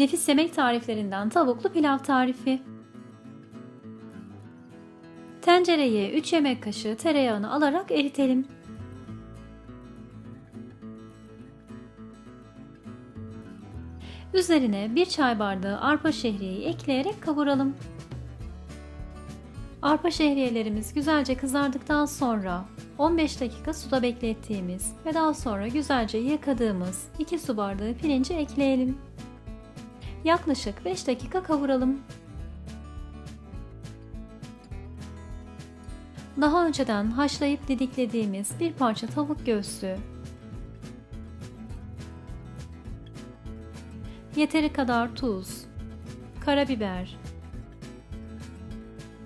Nefis yemek tariflerinden tavuklu pilav tarifi. Tencereye 3 yemek kaşığı tereyağını alarak eritelim. Üzerine 1 çay bardağı arpa şehriyeyi ekleyerek kavuralım. Arpa şehriyelerimiz güzelce kızardıktan sonra 15 dakika suda beklettiğimiz ve daha sonra güzelce yıkadığımız 2 su bardağı pirinci ekleyelim. Yaklaşık 5 dakika kavuralım. Daha önceden haşlayıp didiklediğimiz bir parça tavuk göğsü, yeteri kadar tuz, karabiber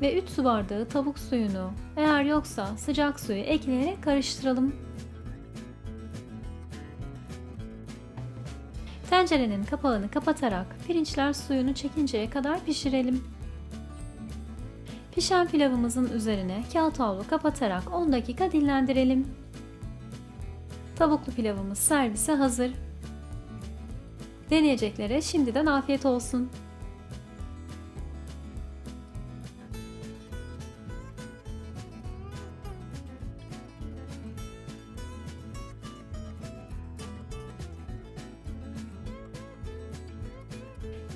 ve 3 su bardağı tavuk suyunu eğer yoksa sıcak suyu ekleyerek karıştıralım. Tencerenin kapağını kapatarak pirinçler suyunu çekinceye kadar pişirelim. Pişen pilavımızın üzerine kağıt havlu kapatarak 10 dakika dinlendirelim. Tavuklu pilavımız servise hazır. Deneyeceklere şimdiden afiyet olsun.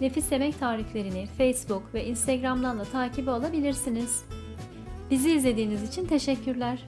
Nefis yemek tariflerini Facebook ve Instagram'dan da takibi alabilirsiniz. Bizi izlediğiniz için teşekkürler.